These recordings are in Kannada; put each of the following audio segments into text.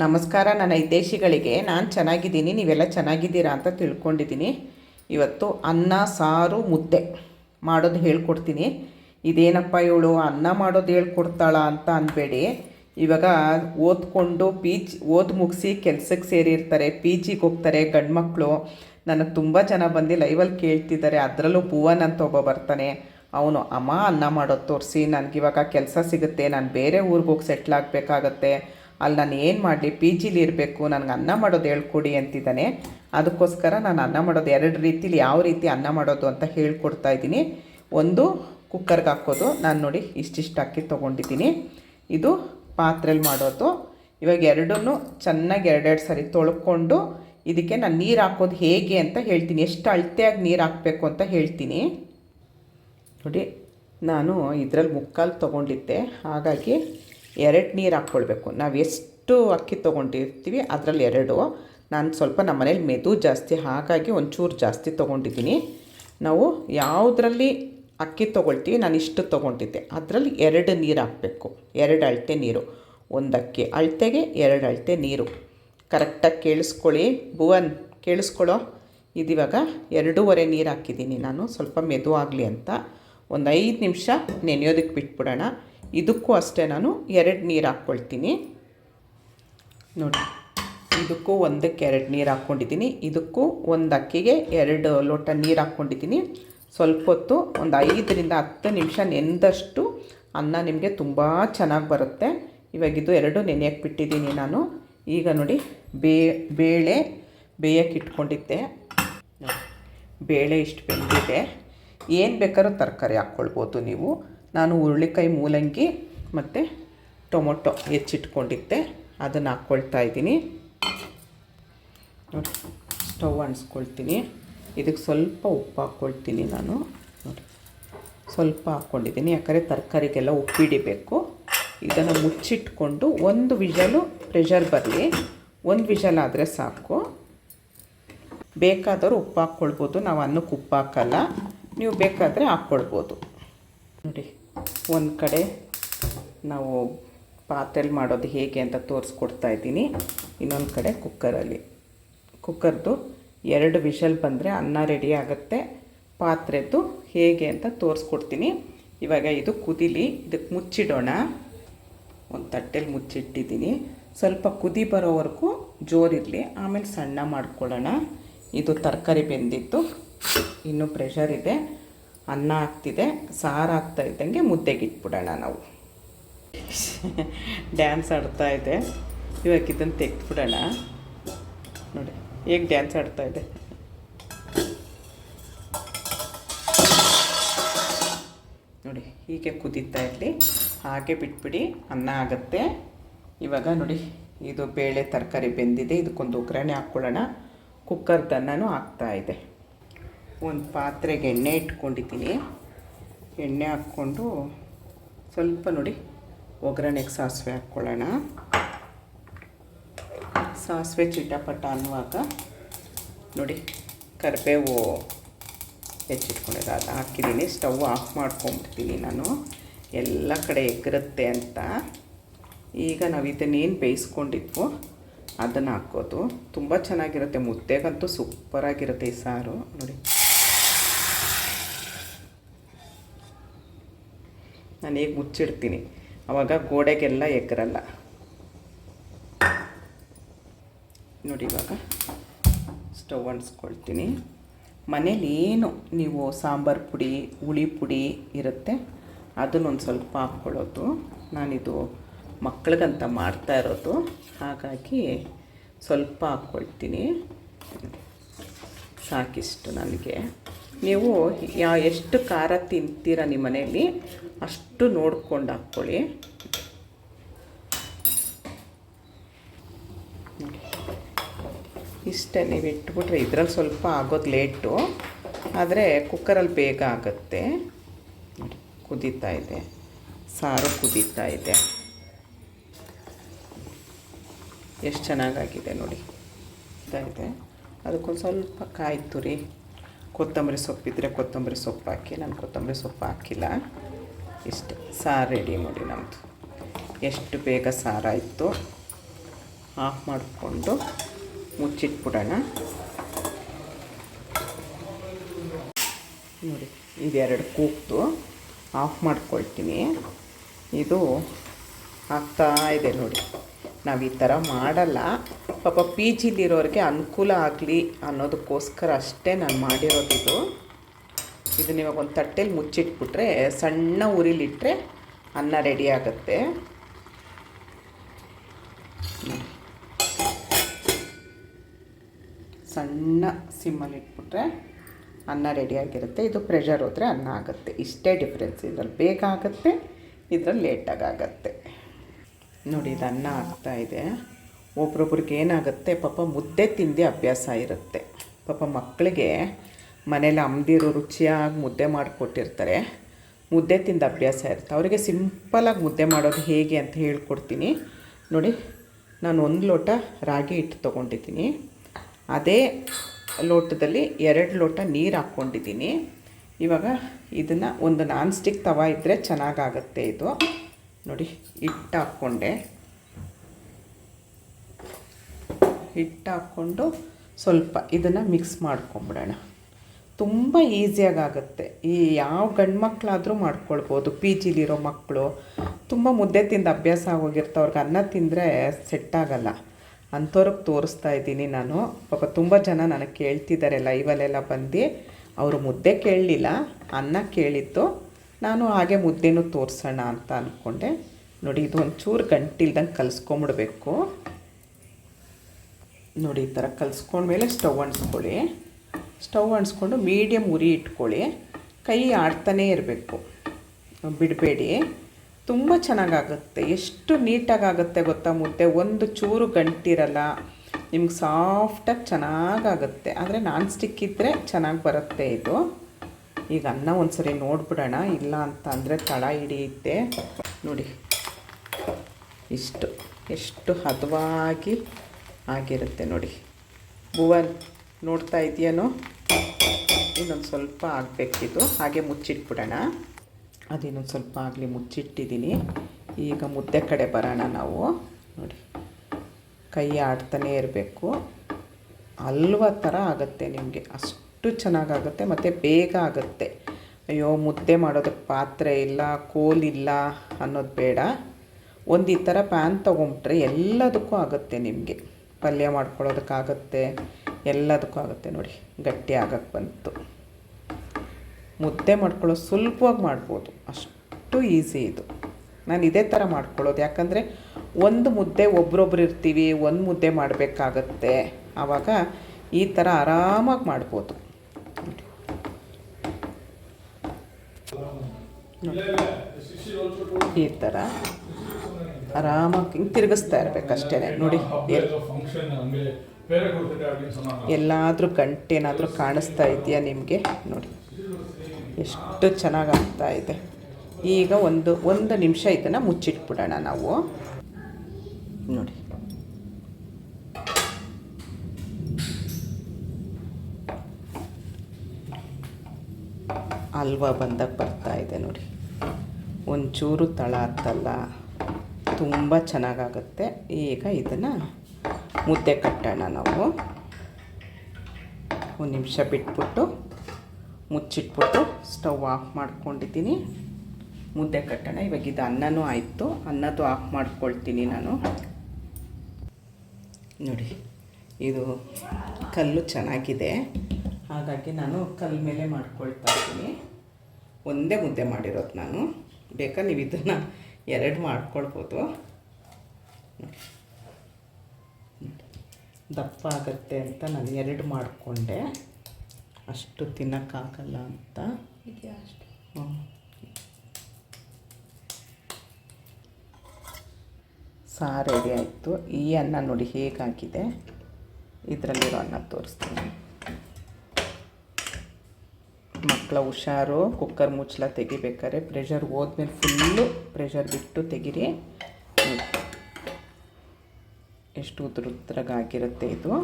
ನಮಸ್ಕಾರ, ನನ್ನ ಹಿತೈಷಿಗಳಿಗೆ ನಾನು ಚೆನ್ನಾಗಿದ್ದೀನಿ, ನೀವೆಲ್ಲ ಚೆನ್ನಾಗಿದ್ದೀರಾ ಅಂತ ತಿಳ್ಕೊಂಡಿದ್ದೀನಿ. ಇವತ್ತು ಅನ್ನ, ಸಾರು, ಮುದ್ದೆ ಮಾಡೋದು ಹೇಳ್ಕೊಡ್ತೀನಿ. ಇದೇನಪ್ಪ ಇವಳು, ಅನ್ನ ಮಾಡೋದು ಹೇಳ್ಕೊಡ್ತಾಳ ಅಂತ ಅನ್ಬೇಡಿ. ಇವಾಗ ಓದ್ಕೊಂಡು ಪಿ ಜಿ ಓದ್ ಮುಗಿಸಿ ಕೆಲ್ಸಕ್ಕೆ ಸೇರಿರ್ತಾರೆ ಪಿ ಜಿಗೆ ಹೋಗ್ತಾರೆ ಗಂಡ್ಮಕ್ಳು ನನಗೆ ತುಂಬ ಜನ ಬಂದು ಲೈವಲ್ಲಿ ಕೇಳ್ತಿದ್ದಾರೆ, ಅದರಲ್ಲೂ ಭುವನ್ ಅಂತ ಒಬ್ಬ ಬರ್ತಾನೆ. ಅವನು, ಅಮ್ಮ, ಅನ್ನ ಮಾಡೋದು ತೋರಿಸಿ ನನಗಿವಾಗ ಕೆಲಸ ಸಿಗುತ್ತೆ, ನಾನು ಬೇರೆ ಊರಿಗೆ ಹೋಗಿ ಸೆಟ್ಲ್ ಆಗಬೇಕಾಗತ್ತೆ. ಅಲ್ಲಿ ನಾನು ಏನು ಮಾಡಲಿ ಪಿ ಜಿಲಿ ಇರಬೇಕು, ನನಗೆ ಅನ್ನ ಮಾಡೋದು ಹೇಳ್ಕೊಡಿ ಅಂತಿದ್ದಾನೆ. ಅದಕ್ಕೋಸ್ಕರ ನಾನು ಅನ್ನ ಮಾಡೋದು ಎರಡು ರೀತಿಲಿ ಯಾವ ರೀತಿ ಅನ್ನ ಮಾಡೋದು ಅಂತ ಹೇಳ್ಕೊಡ್ತಾ ಇದ್ದೀನಿ. ಒಂದು ಕುಕ್ಕರ್ಗೆ ಹಾಕೋದು. ನಾನು ನೋಡಿ ಇಷ್ಟಿಷ್ಟು ಅಕ್ಕಿ ತೊಗೊಂಡಿದ್ದೀನಿ. ಇದು ಪಾತ್ರೆಲಿ ಮಾಡೋದು. ಇವಾಗ ಎರಡನ್ನೂ ಚೆನ್ನಾಗಿ ಎರಡೆರಡು ಸರಿ ತೊಳ್ಕೊಂಡು ಇದಕ್ಕೆ ನಾನು ನೀರು ಹಾಕೋದು ಹೇಗೆ ಅಂತ ಹೇಳ್ತೀನಿ. ಎಷ್ಟು ಅಳತೆಯಾಗಿ ನೀರು ಹಾಕಬೇಕು ಅಂತ ಹೇಳ್ತೀನಿ. ನೋಡಿ, ನಾನು ಇದರಲ್ಲಿ ಮುಕ್ಕಾಲು ತೊಗೊಂಡಿದ್ದೆ. ಹಾಗಾಗಿ ಎರಡು ನೀರು ಹಾಕ್ಕೊಳ್ಬೇಕು. ನಾವು ಎಷ್ಟು ಅಕ್ಕಿ ತೊಗೊಂಡಿರ್ತೀವಿ, ಅದರಲ್ಲಿ ಎರಡು. ನಾನು ಸ್ವಲ್ಪ ನಮ್ಮ ಮನೇಲಿ ಮೆದು ಜಾಸ್ತಿ, ಹಾಗಾಗಿ ಒಂಚೂರು ಜಾಸ್ತಿ ತೊಗೊಂಡಿದ್ದೀನಿ. ನಾವು ಯಾವುದರಲ್ಲಿ ಅಕ್ಕಿ ತೊಗೊಳ್ತೀವಿ, ನಾನು ಇಷ್ಟು ತೊಗೊಂಡಿದ್ದೆ. ಅದರಲ್ಲಿ ಎರಡು ನೀರು ಹಾಕಬೇಕು. ಎರಡು ಅಳತೆ ನೀರು. ಒಂದು ಅಕ್ಕಿ. ಅಳತೆಗೆ ಎರಡು ಅಳತೆ ನೀರು. ಕರೆಕ್ಟಾಗಿ ಕೇಳಿಸ್ಕೊಳ್ಳಿ. ಭುವನ್, ಕೇಳಿಸ್ಕೊಳ್ಳೋ? ಇದಿವಾಗ ಎರಡೂವರೆ ನೀರು ಹಾಕಿದ್ದೀನಿ ನಾನು. ಸ್ವಲ್ಪ ಮೆದು ಆಗಲಿ ಅಂತ. ಒಂದು ಐದು ನಿಮಿಷ ನೆನೆಯೋದಕ್ಕೆ ಬಿಟ್ಬಿಡೋಣ. ಇದಕ್ಕೂ ಅಷ್ಟೇ ನಾನು ಎರಡು ನೀರು ಹಾಕ್ಕೊಳ್ತೀನಿ. ನೋಡಿ, ಇದಕ್ಕೂ ಒಂದಕ್ಕೆ ಎರಡು ನೀರು ಹಾಕ್ಕೊಂಡಿದ್ದೀನಿ. ಇದಕ್ಕೂ ಒಂದು ಅಕ್ಕಿಗೆ ಎರಡು ಲೋಟ ನೀರು ಹಾಕ್ಕೊಂಡಿದ್ದೀನಿ. ಸ್ವಲ್ಪ ಹೊತ್ತು, ಒಂದು ಐದರಿಂದ ಹತ್ತು ನಿಮಿಷ ನೆಂದಷ್ಟು ಅನ್ನ ನಿಮಗೆ ತುಂಬ ಚೆನ್ನಾಗಿ ಬರುತ್ತೆ. ಇವಾಗ ಇದು ಎರಡು ನೆನೆಯಕ್ಕೆ ಬಿಟ್ಟಿದ್ದೀನಿ ನಾನು. ಈಗ ನೋಡಿ, ಬೇ, ಬೇಳೆ ಬೇಯಕ್ಕೆ ಇಟ್ಕೊಂಡಿದ್ದೆ. ಬೇಳೆ ಇಷ್ಟು ಬೆಂದಿದೆ. ಏನು ಬೇಕಾದ್ರೂ ತರಕಾರಿ ಹಾಕ್ಕೊಳ್ಬೋದು ನೀವು. ನಾನು ಹುರುಳಿಕಾಯಿ ಮೂಲಂಗಿ ಮತ್ತು ಟೊಮೊಟೊ ಹೆಚ್ಚಿಟ್ಕೊಂಡಿದ್ದೆ. ಅದನ್ನು ಹಾಕ್ಕೊಳ್ತಾ ಇದ್ದೀನಿ. ನೋಡಿ, ಸ್ಟವ್ ಅಂಟಿಸ್ಕೊಳ್ತೀನಿ. ಇದಕ್ಕೆ ಸ್ವಲ್ಪ ಉಪ್ಪು ಹಾಕ್ಕೊಳ್ತೀನಿ ನಾನು. ನೋಡಿ, ಸ್ವಲ್ಪ ಹಾಕ್ಕೊಂಡಿದ್ದೀನಿ. ಯಾಕಂದರೆ ತರಕಾರಿಗೆಲ್ಲ ಉಪ್ಪಿಡಿಬೇಕು ಇದನ್ನು ಮುಚ್ಚಿಟ್ಕೊಂಡು ಒಂದು ವಿಷಲು ಪ್ರೆಷರ್ ಬರಲಿ. ಒಂದು ವಿಷಲ್ ಆದರೆ ಸಾಕು. ಬೇಕಾದವರು ಉಪ್ಪು ಹಾಕ್ಕೊಳ್ಬೋದು. ನಾವು ಅನ್ನಕ್ಕೆ ಉಪ್ಪು ಹಾಕಲ್ಲ. ನೀವು ಬೇಕಾದರೆ ಹಾಕ್ಕೊಳ್ಬೋದು. ನೋಡಿ, ಒಂದು ಕಡೆ ನಾವು ಪಾತ್ರೆಲಿ ಮಾಡೋದು ಹೇಗೆ ಅಂತ ತೋರಿಸ್ಕೊಡ್ತಾ ಇದ್ದೀನಿ. ಇನ್ನೊಂದು ಕಡೆ ಕುಕ್ಕರಲ್ಲಿ. ಕುಕ್ಕರ್ದು ಎರಡು ವಿಷಲ್ ಬಂದರೆ ಅನ್ನ ರೆಡಿ ಆಗುತ್ತೆ. ಪಾತ್ರೆದ್ದು ಹೇಗೆ ಅಂತ ತೋರಿಸ್ಕೊಡ್ತೀನಿ. ಇವಾಗ ಇದು ಕುದಿಲಿ ಇದಕ್ಕೆ ಮುಚ್ಚಿಡೋಣ. ಒಂದು ತಟ್ಟೆಲಿ ಮುಚ್ಚಿಟ್ಟಿದ್ದೀನಿ. ಸ್ವಲ್ಪ ಕುದಿ ಬರೋವರೆಗೂ ಜೋರಿರಲಿ, ಆಮೇಲೆ ಸಣ್ಣ ಮಾಡ್ಕೊಳ್ಳೋಣ. ಇದು ತರಕಾರಿ ಬೆಂದಿತ್ತು, ಇನ್ನೂ ಪ್ರೆಷರ್ ಇದೆ. ಅನ್ನ ಆಗ್ತಿದೆ, ಸಾರು ಆಗ್ತಾ ಇದ್ದಂಗೆ ಮುದ್ದೆಗೆ ಇಟ್ಬಿಡೋಣ ನಾವು. ಡ್ಯಾನ್ಸ್ ಆಡ್ತಾ ಇದೆ. ಇವಾಗ ಇದನ್ನು ತೆಗೆದ್ಬಿಡೋಣ. ನೋಡಿ, ಹೇಗೆ ಡ್ಯಾನ್ಸ್ ಆಡ್ತಾ ಇದೆ. ನೋಡಿ, ಹೀಗೆ ಕುದೀತಾ ಇರಲಿ. ಹಾಗೆ ಬಿಟ್ಬಿಡಿ, ಅನ್ನ ಆಗುತ್ತೆ. ಇವಾಗ ನೋಡಿ, ಇದು ಬೇಳೆ ತರಕಾರಿ ಬೆಂದಿದೆ. ಇದಕ್ಕೊಂದು ಒಗ್ಗರಣೆ ಹಾಕ್ಕೊಳ್ಳೋಣ. ಕುಕ್ಕರ್ದನ್ನೂ ಹಾಕ್ತಾ ಇದೆ. ಒಂದು ಪಾತ್ರೆಗೆ ಎಣ್ಣೆ ಇಟ್ಕೊಂಡಿದ್ದೀನಿ. ಎಣ್ಣೆ ಹಾಕ್ಕೊಂಡು ಸ್ವಲ್ಪ ನೋಡಿ ಒಗ್ಗರಣೆಗೆ ಸಾಸಿವೆ ಹಾಕ್ಕೊಳ್ಳೋಣ. ಸಾಸಿವೆ ಚಿಟಪಟ ಅನ್ನುವಾಗ ನೋಡಿ ಕರಿಬೇವು ಹೆಚ್ಚಿಟ್ಕೊಂಡಿದ್ದೆ ಅದು ಹಾಕಿದ್ದೀನಿ. ಸ್ಟವ್ ಆಫ್ ಮಾಡ್ಕೊಂಬಿಡ್ತೀನಿ ನಾನು. ಎಲ್ಲ ಕಡೆ ಎಗ್ರುತ್ತೆ ಅಂತ. ಈಗ ನಾವು ಇದನ್ನೇನು ಬೇಯಿಸ್ಕೊಂಡಿದ್ವೋ ಅದನ್ನು ಹಾಕೋದು. ತುಂಬ ಚೆನ್ನಾಗಿರುತ್ತೆ. ಮುದ್ದೆಗಂತೂ ಸೂಪರಾಗಿರುತ್ತೆ ಈ ಸಾರು. ನೋಡಿ. ನಾನು ಈಗ ಮುಚ್ಚಿಡ್ತೀನಿ? ಆವಾಗ ಗೋಡೆಗೆಲ್ಲ ಎಗ್ರಲ್ಲ. ನೋಡಿ ಇವಾಗ ಸ್ಟವ್ ಅಂಟಿಸ್ಕೊಳ್ತೀನಿ. ಮನೇಲಿ ಏನು ನೀವು ಸಾಂಬಾರು ಪುಡಿ, ಹುಳಿ ಪುಡಿ ಇರುತ್ತೆ ಅದನ್ನೊಂದು ಸ್ವಲ್ಪ ಹಾಕ್ಕೊಳ್ಳೋದು. ನಾನಿದು ಮಕ್ಕಳಿಗಂತ ಮಾಡ್ತಾ ಇರೋದು. ಹಾಗಾಗಿ ಸ್ವಲ್ಪ ಹಾಕ್ಕೊಳ್ತೀನಿ. ಸಾಕಿಷ್ಟು ನನಗೆ. ನೀವು ಯಾ ಎಷ್ಟು ಖಾರ ತಿಂತೀರ ನಿಮ್ಮ ಮನೆಯಲ್ಲಿ ಅಷ್ಟು ನೋಡ್ಕೊಂಡು ಹಾಕ್ಕೊಳ್ಳಿ. ಇಷ್ಟೇ ನೀವು ಇಟ್ಬಿಟ್ರೆ ಇದ್ರಲ್ಲಿ ಸ್ವಲ್ಪ ಆಗೋದು ಲೇಟು, ಆದರೆ ಕುಕ್ಕರಲ್ಲಿ ಬೇಗ ಆಗುತ್ತೆ. ಕುದೀತಾ ಇದೆ, ಸಾರು ಕುದೀತಾ ಇದೆ. ಎಷ್ಟು ಚೆನ್ನಾಗಾಗಿದೆ ನೋಡಿ ಇದೆ ಅದಕ್ಕೊಂದು ಸ್ವಲ್ಪ ಕಾಯಿ ತುರಿ. ಕೊತ್ತಂಬರಿ ಸೊಪ್ಪಿದ್ರೆ ಕೊತ್ತಂಬರಿ ಸೊಪ್ಪು ಹಾಕಿ, ನಾನು ಕೊತ್ತಂಬರಿ ಸೊಪ್ಪು ಹಾಕಿಲ್ಲ. ಇಷ್ಟೇ, ಸಾರು ರೆಡಿ ಮಾಡಿ ನಮ್ಮದು ಎಷ್ಟು ಬೇಗ ಸಾರಾಯಿತು ಆಫ್ ಮಾಡಿಕೊಂಡು ಮುಚ್ಚಿಟ್ಬಿಡೋಣ. ನೋಡಿ, ಇದೆರಡು ಕೂಗ್ತು ಆಫ್ ಮಾಡ್ಕೊಳ್ತೀನಿ. ಇದು ಆಗ್ತಾ ಇದೆ ನೋಡಿ. ನಾವು ಈ ಥರ ಮಾಡಲ್ಲ. ಪಾಪ ಪಿ ಜಿಲಿರೋರಿಗೆ ಅನುಕೂಲ ಆಗಲಿ ಅನ್ನೋದಕ್ಕೋಸ್ಕರ ಅಷ್ಟೇ ನಾನು ಮಾಡಿರೋದಿದು. ಇದನ್ನ ಇವಾಗ ಒಂದು ತಟ್ಟೆಲಿ ಮುಚ್ಚಿಟ್ಬಿಟ್ರೆ ಸಣ್ಣ ಉರಿಲಿಟ್ಟರೆ ಅನ್ನ ರೆಡಿ ಆಗುತ್ತೆ. ಸಣ್ಣ ಸಿಮ್ಮಲ್ಲಿ ಇಟ್ಬಿಟ್ರೆ ಅನ್ನ ರೆಡಿಯಾಗಿರುತ್ತೆ ಇದು ಪ್ರೆಷರ್ ಹೋದರೆ ಅನ್ನ ಆಗುತ್ತೆ. ಇಷ್ಟೇ ಡಿಫ್ರೆನ್ಸ್ ಇದರಲ್ಲಿ ಬೇಗ ಆಗುತ್ತೆ, ಇದ್ರಲ್ಲಿ ಲೇಟಾಗಿ ಆಗುತ್ತೆ. ನೋಡಿ ಇದು ಅನ್ನ ಆಗ್ತಾ ಇದೆ. ಒಬ್ರೊಬ್ರಿಗೆ ಏನಾಗುತ್ತೆ, ಪಾಪ ಮುದ್ದೆ ತಿಂದು ಅಭ್ಯಾಸ ಇರುತ್ತೆ. ಪಾಪ ಮಕ್ಕಳಿಗೆ ಮನೇಲಿ ಅಮ್ದಿರು ರುಚಿಯಾಗಿ ಮುದ್ದೆ ಮಾಡಿಕೊಟ್ಟಿರ್ತಾರೆ. ಮುದ್ದೆ ತಿಂದು ಅಭ್ಯಾಸ ಇರುತ್ತೆ. ಅವರಿಗೆ ಸಿಂಪಲಾಗಿ ಮುದ್ದೆ ಮಾಡೋದು ಹೇಗೆ ಅಂತ ಹೇಳ್ಕೊಡ್ತೀನಿ. ನೋಡಿ, ನಾನು ಒಂದು ಲೋಟ ರಾಗಿ ಹಿಟ್ಟು ತೊಗೊಂಡಿದ್ದೀನಿ. ಅದೇ ಲೋಟದಲ್ಲಿ ಎರಡು ಲೋಟ ನೀರು ಹಾಕ್ಕೊಂಡಿದ್ದೀನಿ. ಇವಾಗ ಇದನ್ನು ಒಂದು ನಾನ್ ಸ್ಟಿಕ್ ತವ ಇದ್ದರೆ ಚೆನ್ನಾಗಾಗತ್ತೆ ಇದು. ನೋಡಿ, ಹಿಟ್ಟು ಹಾಕ್ಕೊಂಡೆ. ಹಿಟ್ಟು ಹಾಕ್ಕೊಂಡು ಸ್ವಲ್ಪ ಇದನ್ನು ಮಿಕ್ಸ್ ಮಾಡ್ಕೊಂಬಿಡೋಣ. ತುಂಬ ಈಸಿಯಾಗುತ್ತೆ ಈ ಯಾವ ಗಂಡು ಮಕ್ಕಳಾದರೂ ಮಾಡ್ಕೊಳ್ಬೋದು. ಪಿ ಜಿಲಿರೋ ಮಕ್ಕಳು ತುಂಬ ಮುದ್ದೆ ತಿಂದು ಅಭ್ಯಾಸ ಆಗೋಗಿರ್ತವ್ರಿಗೆ ಅನ್ನ ತಿಂದರೆ ಸೆಟ್ ಆಗಲ್ಲ. ಅಂಥವ್ರಿಗೆ ತೋರಿಸ್ತಾ ಇದ್ದೀನಿ ನಾನು. ಪಾಪ ತುಂಬ ಜನ ನನಗೆ ಕೇಳ್ತಿದ್ದಾರೆ ಲೈವಲ್ಲೆಲ್ಲ ಬಂದು. ಅವರು ಮುದ್ದೆ ಕೇಳಲಿಲ್ಲ, ಅನ್ನ ಕೇಳಿದ್ದು. ನಾನು ಹಾಗೆ ಮುದ್ದೆನೂ ತೋರಿಸೋಣ ಅಂತ ಅಂದ್ಕೊಂಡೆ ನೋಡಿ ಇದು ಒಂಚೂರು ಗಂಟಿಲ್ದಂಗೆ ಕಲಿಸ್ಕೊಂಬಿಡ್ಬೇಕು. ನೋಡಿ, ಈ ಥರ ಕಲಿಸ್ಕೊಂಡ್ಮೇಲೆ ಸ್ಟವ್ ಅಣಿಸ್ಕೊಳ್ಳಿ ಸ್ಟವ್ ಅಣಿಸ್ಕೊಂಡು ಮೀಡಿಯಮ್ ಉರಿ ಇಟ್ಕೊಳ್ಳಿ. ಕೈ ಆಡ್ತಾನೇ ಇರಬೇಕು. ಬಿಡಬೇಡಿ. ತುಂಬ ಚೆನ್ನಾಗಾಗುತ್ತೆ. ಎಷ್ಟು ನೀಟಾಗಿ ಆಗುತ್ತೆ ಗೊತ್ತಾ ಮುದ್ದೆ? ಒಂದು ಚೂರು ಗಂಟಿರಲ್ಲ. ನಿಮ್ಗೆ ಸಾಫ್ಟಾಗಿ ಚೆನ್ನಾಗಾಗುತ್ತೆ. ಆದರೆ ನಾನ್ ಸ್ಟಿಕ್ ಇದ್ದರೆ ಚೆನ್ನಾಗಿ ಬರುತ್ತೆ ಇದು. ಈಗ ಅನ್ನ ಒಂದು ಸರಿ ನೋಡ್ಬಿಡೋಣ. ಇಲ್ಲ ಅಂತ ಅಂದರೆ ತಳ ಹಿಡಿಯುತ್ತೆ. ನೋಡಿ, ಇಷ್ಟು, ಎಷ್ಟು ಹದವಾಗಿ ಆಗಿರುತ್ತೆ ನೋಡಿ. ಭುವನ್, ನೋಡ್ತಾ ಇದೆಯೇನೋ ಇನ್ನೊಂದು ಸ್ವಲ್ಪ ಆಗಬೇಕಿದ್ದು ಹಾಗೆ ಮುಚ್ಚಿಟ್ಬಿಡೋಣ. ಅದಿನ್ನೊಂದು ಸ್ವಲ್ಪ ಆಗಲಿ, ಮುಚ್ಚಿಟ್ಟಿದ್ದೀನಿ. ಈಗ ಮುದ್ದೆ ಕಡೆ ಬರೋಣ ನಾವು. ನೋಡಿ, ಕೈ ಆಡ್ತಾನೇ ಇರಬೇಕು. ಅಲ್ವ ಥರ ಆಗುತ್ತೆ ನಿಮಗೆ. ಅಷ್ಟು ಚೆನ್ನಾಗಾಗುತ್ತೆ, ಮತ್ತು ಬೇಗ ಆಗುತ್ತೆ. ಅಯ್ಯೋ, ಮುದ್ದೆ ಮಾಡೋದಕ್ಕೆ ಪಾತ್ರೆ ಇಲ್ಲ, ಕೋಲಿಲ್ಲ ಅನ್ನೋದು ಬೇಡ. ಒಂದು ಈ ಥರ ಪ್ಯಾನ್ ತೊಗೊಂಬಿಟ್ರೆ ಎಲ್ಲದಕ್ಕೂ ಆಗುತ್ತೆ ನಿಮಗೆ. ಪಲ್ಯ ಮಾಡ್ಕೊಳ್ಳೋದಕ್ಕಾಗತ್ತೆ ಎಲ್ಲದಕ್ಕೂ ಆಗುತ್ತೆ ನೋಡಿ, ಗಟ್ಟಿ ಆಗಕ್ಕೆ ಬಂತು. ಮುದ್ದೆ ಮಾಡ್ಕೊಳ್ಳೋ ಸುಲಭವಾಗಿ ಮಾಡ್ಬೋದು, ಅಷ್ಟು ಈಸಿ ಇದು. ನಾನು ಇದೇ ಥರ ಮಾಡ್ಕೊಳ್ಳೋದು, ಯಾಕಂದರೆ ಒಂದು ಮುದ್ದೆ ಒಬ್ರೊಬ್ರು ಇರ್ತೀವಿ, ಒಂದು ಮುದ್ದೆ ಮಾಡಬೇಕಾಗತ್ತೆ. ಆವಾಗ ಈ ಥರ ಆರಾಮಾಗಿ ಮಾಡ್ಬೋದು. ಈ ಥರ ಆರಾಮಾಗಿ ಹಿಂಗೆ ತಿರುಗಿಸ್ತಾ ಇರಬೇಕಷ್ಟೇ, ನೋಡಿ. ಎಲ್ಲಾದರೂ ಗಂಟೇನಾದರೂ ಕಾಣಿಸ್ತಾ ಇದೆಯಾ ನಿಮಗೆ? ನೋಡಿ. ಎಷ್ಟು ಚೆನ್ನಾಗಿ ಆಗ್ತಾ ಇದೆ. ಈಗ ಒಂದು ಒಂದು ನಿಮಿಷ ಇದನ್ನು ಮುಚ್ಚಿಟ್ಬಿಡೋಣ ನಾವು. ನೋಡಿ. ಹಲ್ವಾ ಬಂದಾಗ ಬರ್ತಾ ಇದೆ ನೋಡಿ. ಒಂಚೂರು ತಳ ಹತ್ತಲ್ಲ ತುಂಬ ಚೆನ್ನಾಗಾಗುತ್ತೆ. ಈಗ ಇದನ್ನು ಮುದ್ದೆ ಕಟ್ಟೋಣ ನಾವು. ಒಂದು ನಿಮಿಷ ಬಿಟ್ಬಿಟ್ಟು ಮುಚ್ಚಿಟ್ಬಿಟ್ಟು ಸ್ಟವ್ ಆಫ್ ಮಾಡ್ಕೊಂಡಿದ್ದೀನಿ. ಮುದ್ದೆ ಕಟ್ಟೋಣ. ಇವಾಗ ಇದು ಅನ್ನನೂ ಆಯಿತು. ಅನ್ನದು ಆಫ್ ಮಾಡ್ಕೊಳ್ತೀನಿ ನಾನು. ನೋಡಿ, ಇದು ಕಲ್ಲು ಚೆನ್ನಾಗಿದೆ. ಹಾಗಾಗಿ ನಾನು ಕಲ್ಲು ಮೇಲೆ ಮಾಡ್ಕೊಳ್ತಾ ಇದ್ದೀನಿ. ಒಂದೇ ಮುದ್ದೆ ಮಾಡಿರೋದು ನಾನು. ಬೇಕಾ ನೀವು ಇದನ್ನು ಎರಡು ಮಾಡ್ಕೊಳ್ಬೋದು. ದಪ್ಪ ಆಗುತ್ತೆ ಅಂತ ನಾನು ಎರಡು ಮಾಡಿಕೊಂಡೆ. ಅಷ್ಟು ತಿನ್ನೋಕ್ಕಾಗಲ್ಲ ಅಂತ. ಅಷ್ಟು? ಹ್ಞೂ ಸಾರು ರೆಡಿ ಆಯಿತು. ಈ ಅನ್ನ ನೋಡಿ ಹೇಗಾಗಿದೆ. ಇದರಲ್ಲಿರೋ ಅನ್ನ ತೋರಿಸ್ತೀನಿ. ಮಕ್ಕಳ ಹುಷಾರು ಕುಕ್ಕರ್ ಮುಚ್ಚಲ ತೆಗಿಬೇಕಾದ್ರೆ ಪ್ರೆಷರ್ ಹೋದ್ಮೇಲೆ ಫುಲ್ಲು ಪ್ರೆಷರ್ ಬಿಟ್ಟು ತೆಗಿರಿ. ಎಷ್ಟು ಉದ್ರ ಉದ್ರಾಗಿರುತ್ತೆ ಇದು?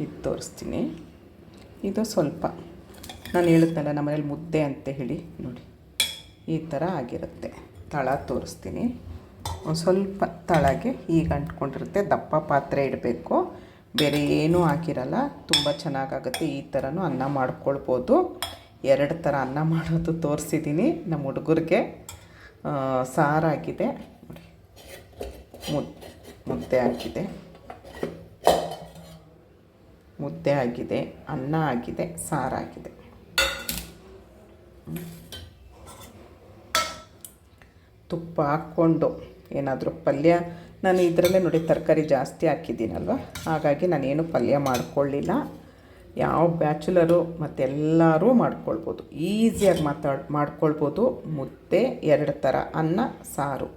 ಇದು ತೋರಿಸ್ತೀನಿ. ಇದು ಸ್ವಲ್ಪ. ನಾನು ಹೇಳಿದ್ನಲ್ಲ ನಮ್ಮನೇಲಿ ಮುದ್ದೆ ಅಂತ ಹೇಳಿ, ನೋಡಿ. ಈ ಥರ ಆಗಿರುತ್ತೆ. ತಳ ತೋರಿಸ್ತೀನಿ. ಸ್ವಲ್ಪ ತಳಗೆ ಈಗ ಅಂಟ್ಕೊಂಡಿರುತ್ತೆ, ದಪ್ಪ ಪಾತ್ರೆ ಇಡಬೇಕು. ಬೇರೆ ಏನೂ ಹಾಕಿರಲ್ಲ, ತುಂಬ ಚೆನ್ನಾಗಾಗುತ್ತೆ. ಈ ಥರನೂ ಅನ್ನ ಮಾಡ್ಕೊಳ್ಬೋದು. ಎರಡು ಥರ ಅನ್ನ ಮಾಡೋದು ತೋರಿಸಿದ್ದೀನಿ ನಮ್ಮ ಹುಡುಗರಿಗೆ. ಸಾರಾಗಿದೆ ನೋಡಿ, ಮುದ್, ಮುದ್ದೆ ಆಗಿದೆ. ಮುದ್ದೆ ಆಗಿದೆ, ಅನ್ನ ಆಗಿದೆ ಸಾರಾಗಿದೆ ತುಪ್ಪ ಹಾಕ್ಕೊಂಡು ಏನಾದರೂ ಪಲ್ಯ ನಾನು ಇದರಲ್ಲೇ ನೋಡಿ ತರಕಾರಿ ಜಾಸ್ತಿ ಹಾಕಿದ್ದೀನಲ್ವ? ಹಾಗಾಗಿ ನಾನೇನು ಪಲ್ಯ ಮಾಡ್ಕೊಳ್ಳಿಲ್ಲ. ಯಾವ ಬ್ಯಾಚುಲರು ಮತ್ತೆಲ್ಲರೂ ಮಾಡ್ಕೊಳ್ಬೋದು. ಈಸಿಯಾಗಿ ಮಾತಾಡ್, ಮಾಡ್ಕೊಳ್ಬೋದು. ಮುದ್ದೆ ಎರಡು ಥರ. ಅನ್ನ, ಸಾರು.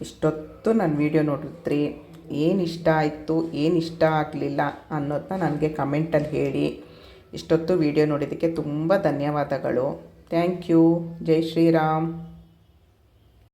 ಇಷ್ಟೊತ್ತು ನಾನು ವೀಡಿಯೋ ನೋಡಿದ್ರಿ ಏನು ಇಷ್ಟ ಆಯಿತು, ಏನು ಇಷ್ಟ ಆಗಲಿಲ್ಲ ಅನ್ನೋದನ್ನ ನನಗೆ ಕಮೆಂಟಲ್ಲಿ ಹೇಳಿ. ಇಷ್ಟೊತ್ತು ವೀಡಿಯೋ ನೋಡಿದ್ದಕ್ಕೆ ತುಂಬ ಧನ್ಯವಾದಗಳು. Thank you. ಜೈ ಶ್ರೀರಾಮ್.